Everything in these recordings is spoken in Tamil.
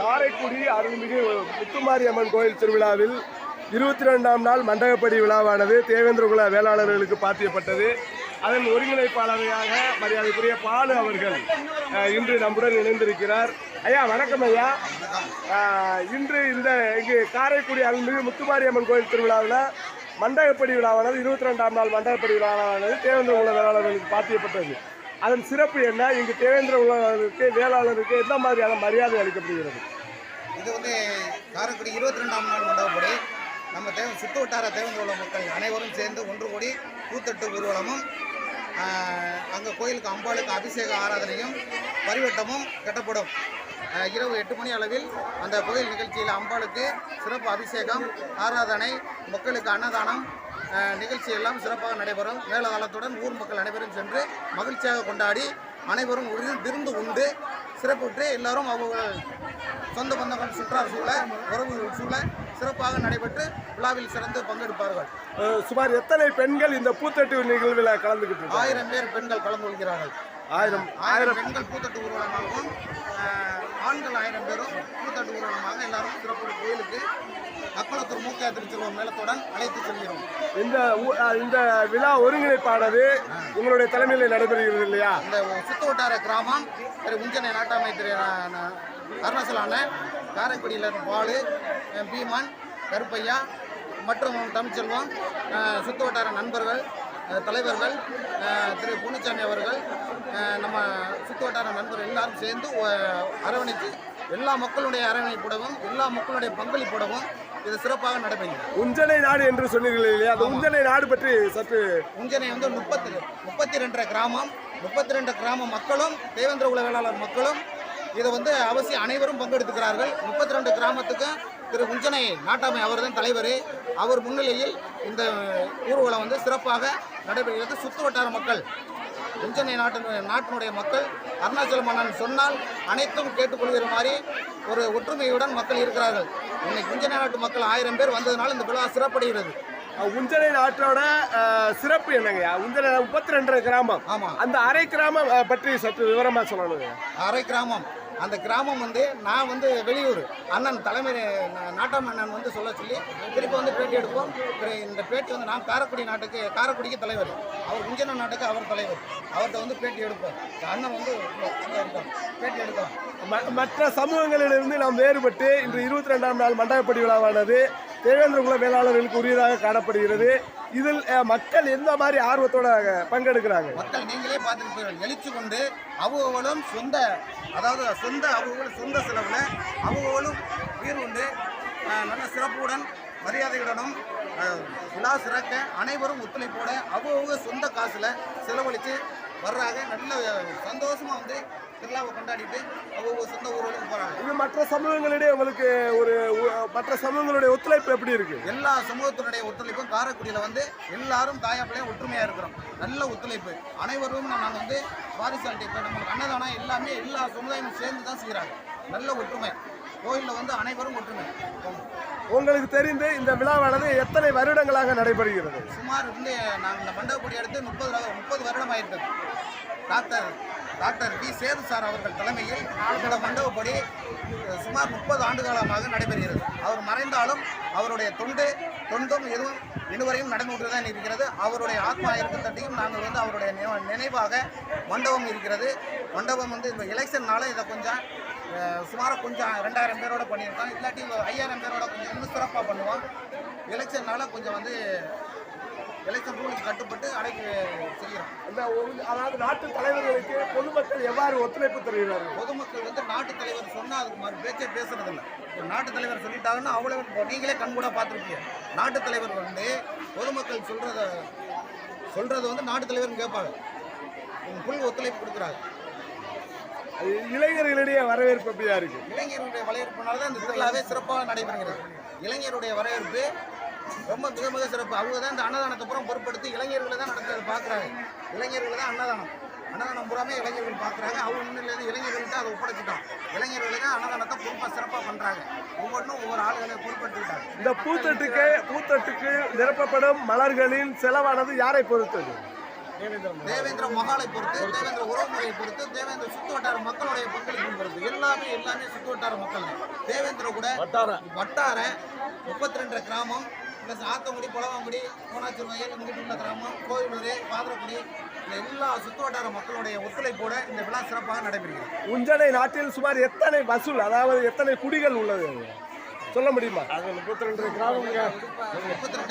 காரைக்குடி அருள்மிகு முத்துமாரியம்மன் கோயில் திருவிழாவில் இருபத்தி ரெண்டாம் நாள் மண்டகப்படி விழாவானது தேவேந்திரகுல வேளாளர்களுக்கு பாத்தியப்பட்டது. அதன் ஒருங்கிணைப்பாளரையாக மரியாதைக்குரிய பாலு அவர்கள் இன்று நம்முடன் இணைந்திருக்கிறார். ஐயா வணக்கம் ஐயா. இன்று இந்த இங்கு காரைக்குடி அருள்மிகு முத்துமாரியம்மன் கோயில் திருவிழாவில் மண்டகப்படி விழாவானது இருபத்தி ரெண்டாம் நாள் மண்டகப்படி விழாவானது தேவேந்திரகுல வேளாளர்களுக்கு பாத்தியப்பட்டது. அதன் சிறப்பு என்ன? இங்கு தேவேந்திர உழவருக்கு வேளாளருக்கு எந்த மாதிரியான மரியாதை அளிக்கப்படுகிறது? இது வந்து காரைக்குடி இருபத்தி ரெண்டாம் நாள் மண்டபப்படி நம்ம தேவ சுற்று வட்டார தேவேந்திர உலக மக்கள் அனைவரும் சேர்ந்து ஒன்று கூடி கூத்தட்டு ஊர்வலமும் அங்கே கோயிலுக்கு அம்பாளுக்கு அபிஷேக ஆராதனையும் பரிவட்டமும் கட்டப்படும். இரவு எட்டு மணி அளவில் அந்த கோயில் நிகழ்ச்சியில் அம்பாளுக்கு சிறப்பு அபிஷேகம் ஆராதனை மக்களுக்கு அன்னதானம் நிகழ்ச்சி எல்லாம் சிறப்பாக நடைபெறும். மேலதாளத்துடன் ஊர் மக்கள் அனைவரும் சென்று மகிழ்ச்சியாக கொண்டாடி அனைவரும் விரு- விருந்து உண்டு. சிறப்புற்று எல்லாரும் அவங்க சொந்த பந்தங்கள் சுற்றார் சூழ உறவுகள் சூழ சிறப்பாக நடைபெற்று விழாவில் சிறந்து பங்கெடுப்பார்கள். சுமார் எத்தனை பெண்கள் இந்த பூத்தட்டு நிகழ்வில் கலந்துக்கிட்டு இருக்காங்க? ஆயிரம் பேர் பெண்கள் கலந்து கொள்கிறார்கள். ஆயிரம் ஆயிரம் பெண்கள் பூத்தட்டு ஊர்வலமாகவும் ஆண்கள் ஆயிரம் பேரும் பூத்தட்டு ஊர்வலமாக எல்லாரும் சிறப்பு கோயிலுக்கு அக்குளத்தூர் மூக்கா திருச்செல்வம் மேலத்துடன் அழைத்து செல்கிறோம். இந்த இந்த விழா ஒருங்கிணைப்பானது உங்களுடைய தலைமையில் நடைபெறுகிறது இல்லையா? இந்த சுத்து வட்டார கிராமம் திரு உஞ்சனை நாட்டாமை திரு ந- ந- அருணாசல அண்ணன் காரைக்குடியில் பாலு பீமன் கருப்பையா மற்றும் தமிழ்ச்செல்வம் அஹ் சுத்து வட்டார நண்பர்கள் தலைவர்கள் திரு பொன்னுச்சாமி அவர்கள் நம்ம சுத்து வட்டார நண்பர்கள் எல்லாரும் சேர்ந்து அரவணைத்து எல்லா மக்களுடைய அரவணைப்புடவும் எல்லா மக்களுடைய பங்களிப்புடவும் இது சிறப்பாக நடைபெறுகிறது. உஞ்சனை நாடு என்று சொன்னீர்கள் இல்லையா? அந்த உஞ்சனை நாடு பற்றி சற்று உஞ்சனை வந்து முப்பத்தி முப்பத்தி ரெண்டரை கிராமம் முப்பத்தி ரெண்டு கிராம மக்களும் தேவேந்திர குல வேளாளர் மக்களும் இதை வந்து அவசியம் அனைவரும் பங்கெடுத்துக்கிறார்கள். முப்பத்தி ரெண்டு கிராமத்துக்கு திரு உஞ்சனை நாட்டாமை அவர் தான் தலைவர். அவர் முன்னிலையில் இந்த ஊர்வலம் வந்து சிறப்பாக நடைபெறுகிறது. சுற்று வட்டார மக்கள் உஞ்சனை நாட்டு நாட்டினுடைய மக்கள் அருணாச்சல மன்னன் சொன்னால் அனைத்தும் கேட்டுக்கொள்கிற மாதிரி ஒரு ஒற்றுமையுடன் மக்கள் இருக்கிறார்கள். இன்னைக்கு உஞ்சனை நாட்டு மக்கள் ஆயிரம் பேர் வந்ததுனால இந்த விழா சிறப்படைகிறது. உஞ்சனை நாட்டோட சிறப்பு என்னங்கய்யா உஞ்சனை முப்பத்தி ரெண்டு கிராமம். ஆமாம் அந்த அரை கிராமம் பற்றி சற்று விவரமா சொல்லணுங்க. அரை கிராமம். அந்த கிராமம் வந்து நான் வந்து வெளியூர். அண்ணன் தலைமை நாட்டம் நாட்டாம் அண்ணன் வந்து சொல்ல சொல்லி திருப்பி வந்து பேட்டி எடுப்போம். இந்த பேட்டி வந்து நான் காரைக்குடி நாட்டுக்கு காரக்குடிக்கு தலைவர். அவர் குஞ்சன நாட்டுக்கு அவர் தலைவர். அவர்கிட்ட வந்து பேட்டி எடுப்போம். அண்ணன் வந்து பேட்டி எடுக்கலாம். ம- மற்ற சமூகங்களிலிருந்து நாம் வேறுபட்டு இன்று இருபத்தி ரெண்டாம் நாள் மண்டபப்படி விழாவானது. தேவேந்திர குல வேளாளர்களுக்கு உரியதாக காணப்படுகிறது. இதில் மக்கள் எந்த மாதிரி ஆர்வத்தோட பங்கெடுக்கிறாங்க? மக்கள் நீங்களே பார்த்துருப்பீர்கள் எழுச்சி கொண்டு அவங்களும் சொந்த அதாவது சொந்த அவங்களும் சொந்த செலவில் அவங்களும் உயிர் உண்டு. நல்ல சிறப்புடன் மரியாதையுடனும் விழா சிறக்க அனைவரும் ஒத்துழைப்போட அவங்க சொந்த காசில் செலவழித்து வர்றாங்க. நல்ல சந்தோஷமாக வந்து திருவிழாவை கொண்டாடிட்டு அவங்க சொந்த ஊர்களுக்கு போகிறாங்க மற்ற சமூகங்களிடையே உங்களுக்கு ஒரு மற்ற சமூகங்களுடைய ஒத்துழைப்பு எப்படி இருக்கு? எல்லா சமூகத்தினுடைய ஒத்துழைப்பும் காரைக்குடியில் வந்து எல்லாரும் தாயாப்பிள்ளையும் ஒற்றுமையாக இருக்கிறோம். நல்ல ஒத்துழைப்பு. அனைவரும் நாங்கள் வந்து வாரிசாலிட்டி இப்போ நம்மளுக்கு அன்னதானம் எல்லாமே எல்லா சமுதாயமும் சேர்ந்து தான் செய்கிறாங்க நல்ல ஒற்றுமை. கோயிலில் வந்து அனைவரும் ஒற்றுமை. உங்களுக்கு தெரிந்து இந்த விழாவானது எத்தனை வருடங்களாக நடைபெறுகிறது? சுமார் வந்து நாங்கள் இந்த மண்டபப்படி எடுத்து முப்பது முப்பது வருடம் ஆயிட்டது. Doctor doctor D Sethu sir அவர்கள் தலைமையில் இந்த மண்டபப்படி சுமார் முப்பது ஆண்டு காலமாக நடைபெறுகிறது. அவர் மறைந்தாலும் அவருடைய தொண்டு தொண்டும் எதுவும் இன்னுவரையும் நடந்து தான் இருக்கிறது. அவருடைய ஆத்மா இருக்கத்தட்டியும் நாங்கள் வந்து அவருடைய நினைவாக மண்டபம் இருக்கிறது. மண்டபம் வந்து இந்த எலெக்ஷன்னால இதை கொஞ்சம் அஹ், சுமாராக கொஞ்சம் ரெண்டாயிரம் பேரோட பண்ணியிருக்கோம். இல்லாட்டி ஐயாயிரம் பேரோட கொஞ்சம் இன்னும் சிறப்பாக பண்ணுவோம். எலெக்ஷன்னால கொஞ்சம் வந்து ரூலுக்கு கட்டுப்பட்டு அடைக்க செய்கிறோம் இந்த ஒரு- அதாவது நாட்டு தலைவர்களுக்கு பொதுமக்கள் எவ்வாறு ஒத்துழைப்பு தருகிறார்கள்? பொதுமக்கள் வந்து நாட்டு தலைவர் சொன்னால் அதுக்கு மாதிரி பேச்சே பேசுறதில்ல. ஒரு நாட்டு தலைவர் சொல்லிட்டாங்கன்னா அவ்வளோ நீங்களே கண்கூட பார்த்துருப்பீங்க. நாட்டு தலைவர் வந்து பொதுமக்கள் சொல்கிறத சொல்கிறத வந்து நாட்டு தலைவர்னு கேட்பாங்க. ஃபுல் ஒத்துழைப்பு கொடுக்குறாங்க. இளைஞர்களிடையே வரவேற்பு எப்படியா இருக்கு? வரவேற்புனால தான் இந்த திருவிழாவே சிறப்பாக நடைபெறுகிறது. இளைஞருடைய வரவேற்பு ரொம்ப மிக மிக சிறப்பு. அவங்க தான் இந்த அன்னதானத்தை புறம் பொருட்படுத்தி இளைஞர்களை தான் நடத்துறது பார்க்குறாங்க இளைஞர்களை தான் அன்னதானம். அன்னதானம் பூராமே இளைஞர்கள் பார்க்குறாங்க. அவங்க முன்னிலேருந்து இளைஞர்கள்ட்ட அதை ஒப்படைச்சிட்டோம் இளைஞர்கள் தான் அன்னதானத்தை பொறுப்பாக சிறப்பாக பண்ணுறாங்க ஒவ்வொன்றும் ஒவ்வொரு ஆளுகளை பொறுப்பெடுத்துக்கிட்டாங்க. இந்த பூத்தட்டுக்கு பூத்தட்டுக்கு நிரப்பப்படும் மலர்களின் செலவானது யாரை பொறுத்தது? தேவேந்திர மகாலை பொறுத்து தேவேந்திர உறவுமுறையை பொறுத்து தேவேந்திர சுத்து வட்டார மக்களுடைய பங்களிப்பு பொறுத்து. எல்லாமே எல்லாமே சுத்து வட்டார மக்கள். தேவேந்திர கூட வட்டார. முப்பத்தி ரெண்டு கிராமம் ப்ளஸ் ஆத்தங்குடி புலவாங்குடி கோணாச்சூர் வயல் இங்கிட்டு உள்ள கிராமம் கோவிலூர் பாதரக்குடி இந்த எல்லா சுத்து வட்டார மக்களுடைய ஒத்துழைப்போட இந்த விழா சிறப்பாக நடைபெறுகிறது. உஞ்சனை நாட்டில் சுமார் எத்தனை வசூல் அதாவது எத்தனை குடிகள் உள்ளது சொல்ல முடியுமா? முப்பத்தி ரெண்டு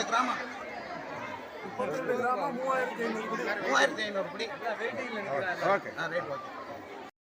கிராமம். மூவாயிரத்தி ஐநூறு குடி. ஓகே. ஆ, ரைட் ஓகே